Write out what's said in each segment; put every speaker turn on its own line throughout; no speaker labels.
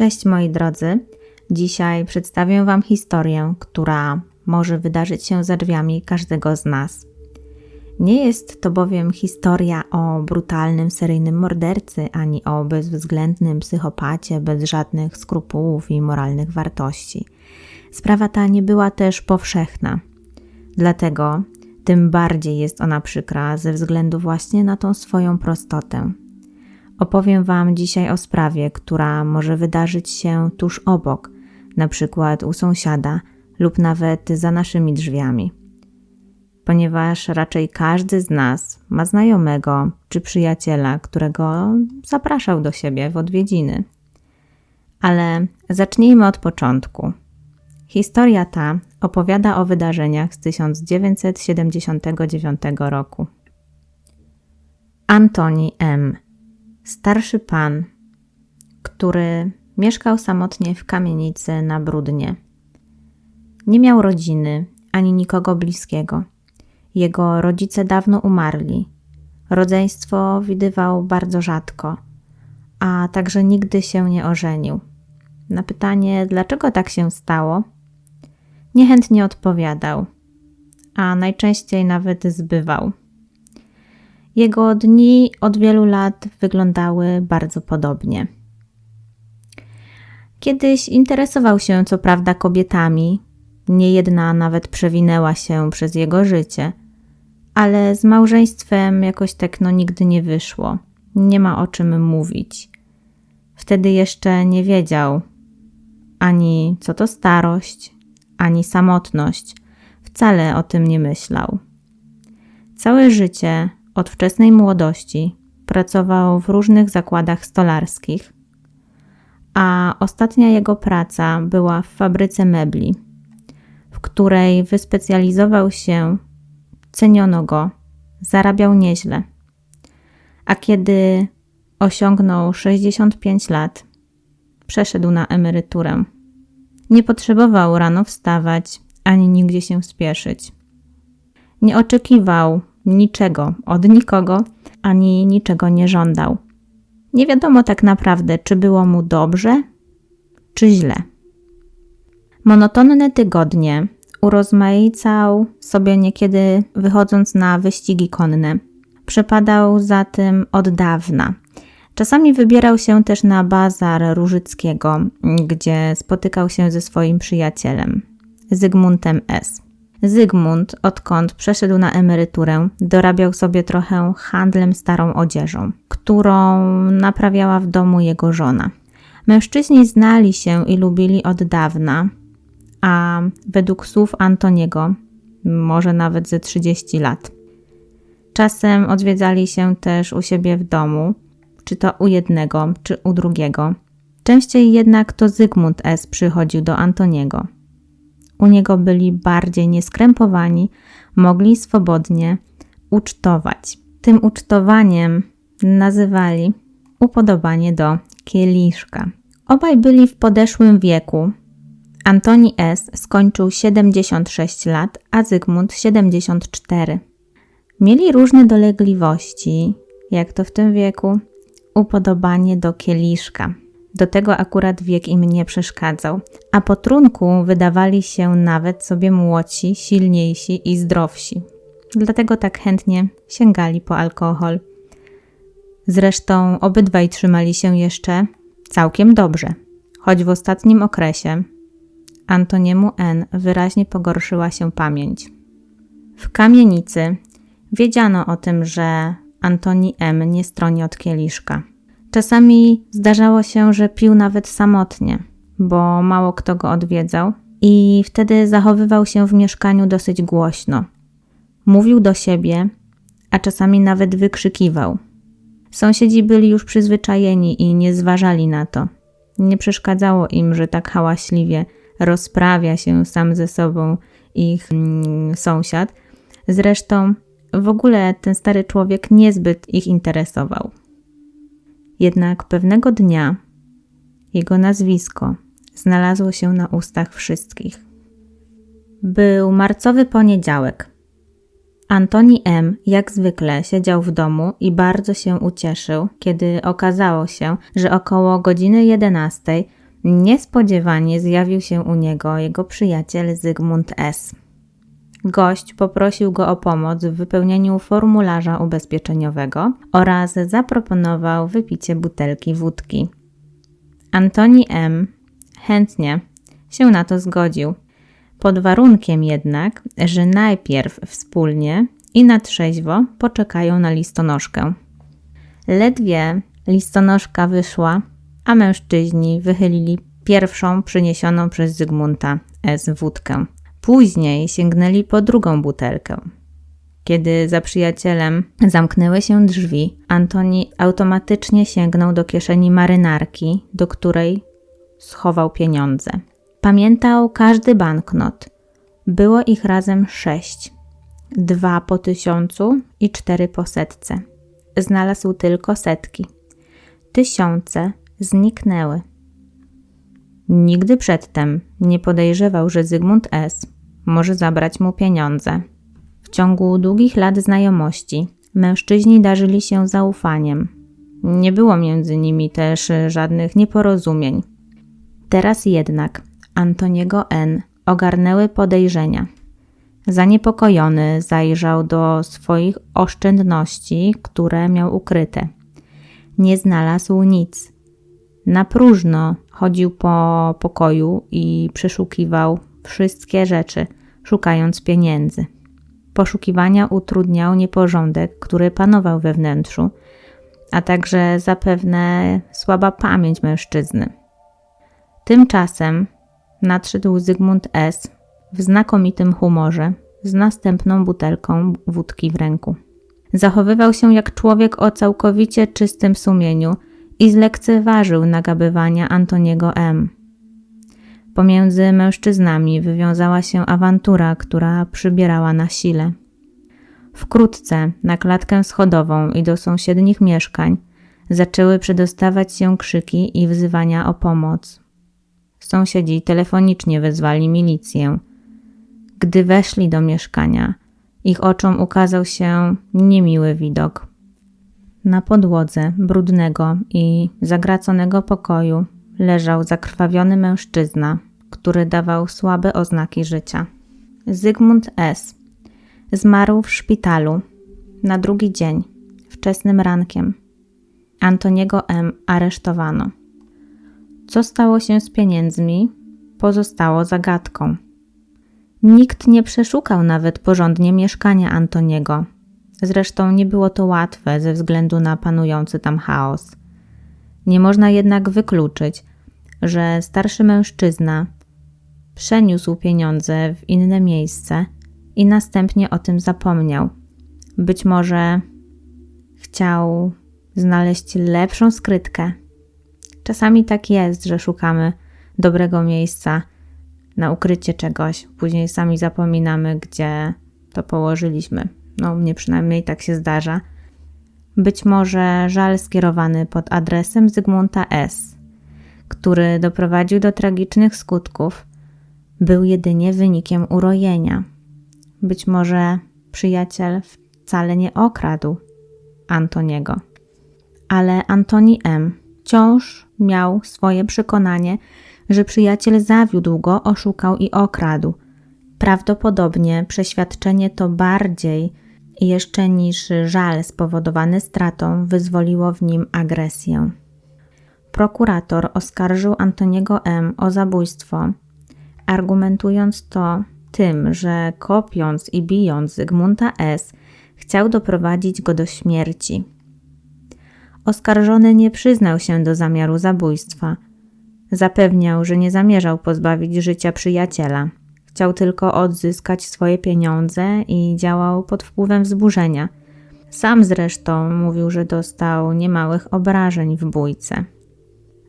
Cześć moi drodzy. Dzisiaj przedstawię Wam historię, która może wydarzyć się za drzwiami każdego z nas. Nie jest to bowiem historia o brutalnym seryjnym mordercy ani o bezwzględnym psychopacie bez żadnych skrupułów i moralnych wartości. Sprawa ta nie była też powszechna. Dlatego tym bardziej jest ona przykra ze względu właśnie na tą swoją prostotę. Opowiem Wam dzisiaj o sprawie, która może wydarzyć się tuż obok, na przykład u sąsiada lub nawet za naszymi drzwiami. Ponieważ raczej każdy z nas ma znajomego czy przyjaciela, którego zapraszał do siebie w odwiedziny. Ale zacznijmy od początku. Historia ta opowiada o wydarzeniach z 1979 roku. Antoni M starszy pan, który mieszkał samotnie w kamienicy na Brudnie. Nie miał rodziny ani nikogo bliskiego. Jego rodzice dawno umarli. Rodzeństwo widywał bardzo rzadko, a także nigdy się nie ożenił. Na pytanie, dlaczego tak się stało, niechętnie odpowiadał, a najczęściej nawet zbywał. Jego dni od wielu lat wyglądały bardzo podobnie. Kiedyś interesował się co prawda kobietami, niejedna nawet przewinęła się przez jego życie, ale z małżeństwem jakoś tak no nigdy nie wyszło. Nie ma o czym mówić. Wtedy jeszcze nie wiedział ani co to starość, ani samotność. Wcale o tym nie myślał. Całe życie od wczesnej młodości pracował w różnych zakładach stolarskich, a ostatnia jego praca była w fabryce mebli, w której wyspecjalizował się, ceniono go, zarabiał nieźle. A kiedy osiągnął 65 lat, przeszedł na emeryturę. Nie potrzebował rano wstawać ani nigdzie się spieszyć. Nie oczekiwał niczego od nikogo, ani niczego nie żądał. Nie wiadomo tak naprawdę, czy było mu dobrze, czy źle. Monotonne tygodnie urozmaicał sobie niekiedy wychodząc na wyścigi konne. Przepadał za tym od dawna. Czasami wybierał się też na bazar Różyckiego, gdzie spotykał się ze swoim przyjacielem, Zygmuntem S. Zygmunt, odkąd przeszedł na emeryturę, dorabiał sobie trochę handlem starą odzieżą, którą naprawiała w domu jego żona. Mężczyźni znali się i lubili od dawna, a według słów Antoniego, może nawet ze 30 lat. Czasem odwiedzali się też u siebie w domu, czy to u jednego, czy u drugiego. Częściej jednak to Zygmunt S. przychodził do Antoniego u niego byli bardziej nieskrępowani, mogli swobodnie ucztować. Tym ucztowaniem nazywali upodobanie do kieliszka. Obaj byli w podeszłym wieku. Antoni S. skończył 76 lat, a Zygmunt 74. Mieli różne dolegliwości, jak to w tym wieku, upodobanie do kieliszka. Do tego akurat wiek im nie przeszkadzał, a po trunku wydawali się nawet sobie młodsi, silniejsi i zdrowsi. Dlatego tak chętnie sięgali po alkohol. Zresztą obydwaj trzymali się jeszcze całkiem dobrze, choć w ostatnim okresie Antoniemu N wyraźnie pogorszyła się pamięć. W kamienicy wiedziano o tym, że Antoni M nie stroni od kieliszka. Czasami zdarzało się, że pił nawet samotnie, bo mało kto go odwiedzał, i wtedy zachowywał się w mieszkaniu dosyć głośno. Mówił do siebie, a czasami nawet wykrzykiwał. Sąsiedzi byli już przyzwyczajeni i nie zważali na to. Nie przeszkadzało im, że tak hałaśliwie rozprawia się sam ze sobą ich mm, sąsiad. Zresztą w ogóle ten stary człowiek niezbyt ich interesował. Jednak pewnego dnia jego nazwisko znalazło się na ustach wszystkich. Był marcowy poniedziałek. Antoni M. jak zwykle siedział w domu i bardzo się ucieszył, kiedy okazało się, że około godziny 11 Niespodziewanie zjawił się u niego jego przyjaciel Zygmunt S. Gość poprosił go o pomoc w wypełnieniu formularza ubezpieczeniowego oraz zaproponował wypicie butelki wódki. Antoni M. chętnie się na to zgodził, pod warunkiem jednak, że najpierw wspólnie i na trzeźwo poczekają na listonoszkę. Ledwie listonoszka wyszła, a mężczyźni wychylili pierwszą przyniesioną przez Zygmunta S. wódkę. Później sięgnęli po drugą butelkę. Kiedy za przyjacielem zamknęły się drzwi, Antoni automatycznie sięgnął do kieszeni marynarki, do której schował pieniądze. Pamiętał każdy banknot. Było ich razem sześć. Dwa po tysiącu i cztery po setce. Znalazł tylko setki. Tysiące zniknęły. Nigdy przedtem nie podejrzewał, że Zygmunt S. może zabrać mu pieniądze. W ciągu długich lat znajomości mężczyźni darzyli się zaufaniem. Nie było między nimi też żadnych nieporozumień. Teraz jednak Antoniego N. ogarnęły podejrzenia. Zaniepokojony zajrzał do swoich oszczędności, które miał ukryte. Nie znalazł nic. Na próżno chodził po pokoju i przeszukiwał wszystkie rzeczy, szukając pieniędzy. Poszukiwania utrudniał nieporządek, który panował we wnętrzu, a także zapewne słaba pamięć mężczyzny. Tymczasem nadszedł Zygmunt S. w znakomitym humorze z następną butelką wódki w ręku. Zachowywał się jak człowiek o całkowicie czystym sumieniu i zlekceważył nagabywania Antoniego M. Pomiędzy mężczyznami wywiązała się awantura, która przybierała na sile. Wkrótce na klatkę schodową i do sąsiednich mieszkań zaczęły przedostawać się krzyki i wzywania o pomoc. Sąsiedzi telefonicznie wezwali milicję. Gdy weszli do mieszkania, ich oczom ukazał się niemiły widok. Na podłodze brudnego i zagraconego pokoju leżał zakrwawiony mężczyzna, który dawał słabe oznaki życia. Zygmunt S. zmarł w szpitalu na drugi dzień, wczesnym rankiem. Antoniego M. aresztowano. Co stało się z pieniędzmi, pozostało zagadką. Nikt nie przeszukał nawet porządnie mieszkania Antoniego. Zresztą nie było to łatwe ze względu na panujący tam chaos. Nie można jednak wykluczyć, że starszy mężczyzna przeniósł pieniądze w inne miejsce i następnie o tym zapomniał. Być może chciał znaleźć lepszą skrytkę Czasami tak jest, że szukamy dobrego miejsca na ukrycie czegoś, później sami zapominamy, gdzie to położyliśmy. No, mnie przynajmniej tak się zdarza. Być może żal skierowany pod adresem Zygmunta S., który doprowadził do tragicznych skutków, był jedynie wynikiem urojenia. Być może przyjaciel wcale nie okradł Antoniego. Ale Antoni M wciąż miał swoje przekonanie, że przyjaciel zawiódł go, oszukał i okradł. Prawdopodobnie przeświadczenie to bardziej jeszcze niż żal spowodowany stratą wyzwoliło w nim agresję. Prokurator oskarżył Antoniego M. o zabójstwo, argumentując to tym, że kopiąc i bijąc Zygmunta S., chciał doprowadzić go do śmierci. Oskarżony nie przyznał się do zamiaru zabójstwa. Zapewniał, że nie zamierzał pozbawić życia przyjaciela. Chciał tylko odzyskać swoje pieniądze i działał pod wpływem wzburzenia. Sam zresztą mówił, że dostał niemałych obrażeń w bójce.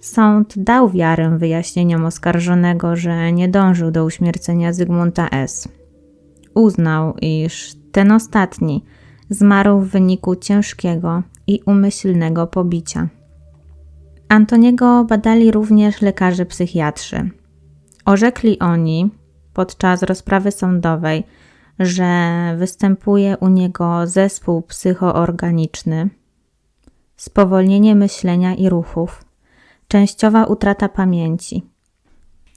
Sąd dał wiarę wyjaśnieniom oskarżonego, że nie dążył do uśmiercenia Zygmunta S. Uznał, iż ten ostatni zmarł w wyniku ciężkiego i umyślnego pobicia. Antoniego badali również lekarze psychiatrzy. Orzekli oni podczas rozprawy sądowej, że występuje u niego zespół psychoorganiczny, spowolnienie myślenia i ruchów, częściowa utrata pamięci.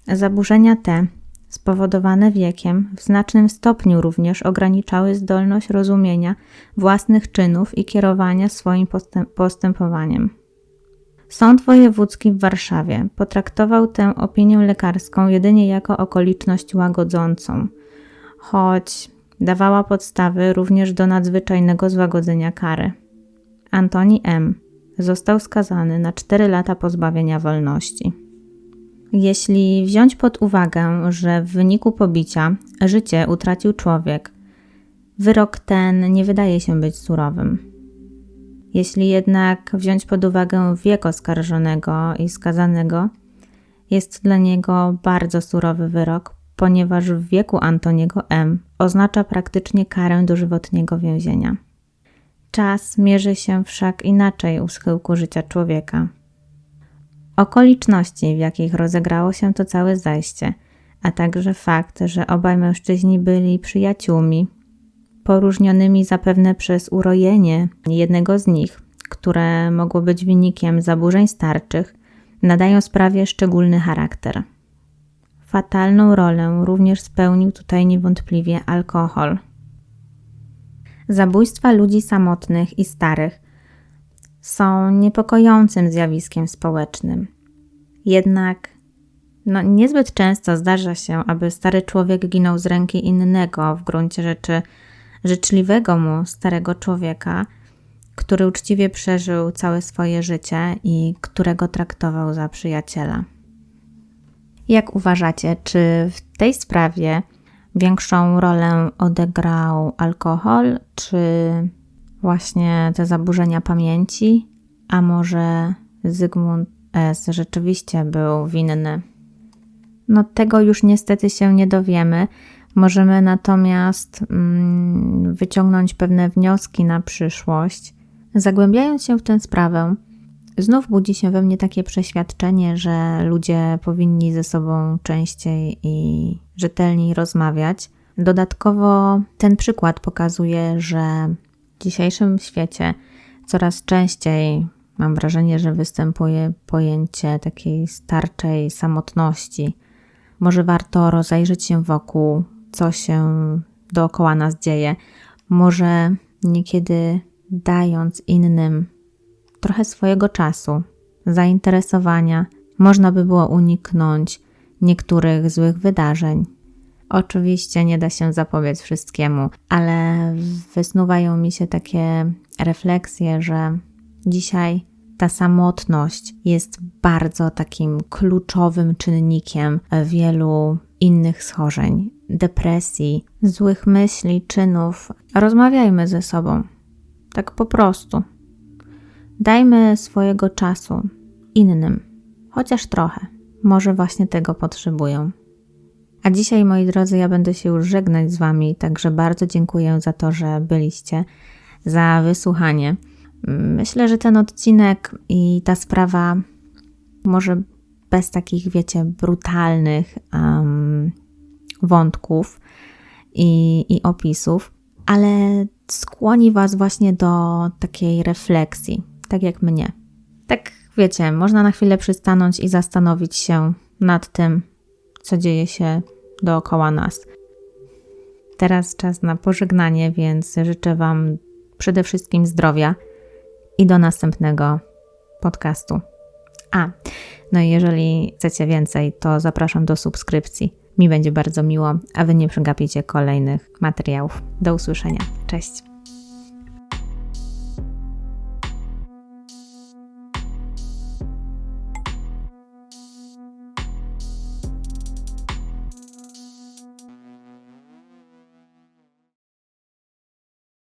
Zaburzenia te, spowodowane wiekiem, w znacznym stopniu również ograniczały zdolność rozumienia własnych czynów i kierowania swoim postęp postępowaniem. Sąd Wojewódzki w Warszawie potraktował tę opinię lekarską jedynie jako okoliczność łagodzącą, choć dawała podstawy również do nadzwyczajnego złagodzenia kary. Antoni M. został skazany na 4 lata pozbawienia wolności. Jeśli wziąć pod uwagę, że w wyniku pobicia życie utracił człowiek, wyrok ten nie wydaje się być surowym. Jeśli jednak wziąć pod uwagę wiek oskarżonego i skazanego, jest dla niego bardzo surowy wyrok, ponieważ w wieku Antoniego M. oznacza praktycznie karę dożywotniego więzienia. Czas mierzy się wszak inaczej u schyłku życia człowieka. Okoliczności, w jakich rozegrało się to całe zajście, a także fakt, że obaj mężczyźni byli przyjaciółmi, poróżnionymi zapewne przez urojenie jednego z nich, które mogło być wynikiem zaburzeń starczych, nadają sprawie szczególny charakter. Fatalną rolę również spełnił tutaj niewątpliwie alkohol. Zabójstwa ludzi samotnych i starych są niepokojącym zjawiskiem społecznym. Jednak no, niezbyt często zdarza się, aby stary człowiek ginął z ręki innego, w gruncie rzeczy życzliwego mu starego człowieka, który uczciwie przeżył całe swoje życie i którego traktował za przyjaciela. Jak uważacie, czy w tej sprawie większą rolę odegrał alkohol, czy właśnie te zaburzenia pamięci, a może Zygmunt S. rzeczywiście był winny? No, tego już niestety się nie dowiemy. Możemy natomiast mm, wyciągnąć pewne wnioski na przyszłość. Zagłębiając się w tę sprawę, znów budzi się we mnie takie przeświadczenie, że ludzie powinni ze sobą częściej i rzetelniej rozmawiać. Dodatkowo ten przykład pokazuje, że w dzisiejszym świecie coraz częściej mam wrażenie, że występuje pojęcie takiej starczej samotności. Może warto rozejrzeć się wokół, co się dookoła nas dzieje. Może niekiedy dając innym trochę swojego czasu, zainteresowania, można by było uniknąć niektórych złych wydarzeń. Oczywiście nie da się zapobiec wszystkiemu, ale wysnuwają mi się takie refleksje, że dzisiaj ta samotność jest bardzo takim kluczowym czynnikiem wielu innych schorzeń, depresji, złych myśli, czynów. Rozmawiajmy ze sobą. Tak po prostu. Dajmy swojego czasu innym, chociaż trochę. Może właśnie tego potrzebują. A dzisiaj, moi drodzy, ja będę się już żegnać z Wami, także bardzo dziękuję za to, że byliście, za wysłuchanie. Myślę, że ten odcinek i ta sprawa może bez takich, wiecie, brutalnych um, wątków i, i opisów, ale skłoni Was właśnie do takiej refleksji, tak jak mnie. Tak, wiecie, można na chwilę przystanąć i zastanowić się nad tym, co dzieje się dookoła nas. Teraz czas na pożegnanie, więc życzę Wam przede wszystkim zdrowia i do następnego podcastu. A, no i jeżeli chcecie więcej, to zapraszam do subskrypcji. Mi będzie bardzo miło, a Wy nie przegapicie kolejnych materiałów. Do usłyszenia. Cześć.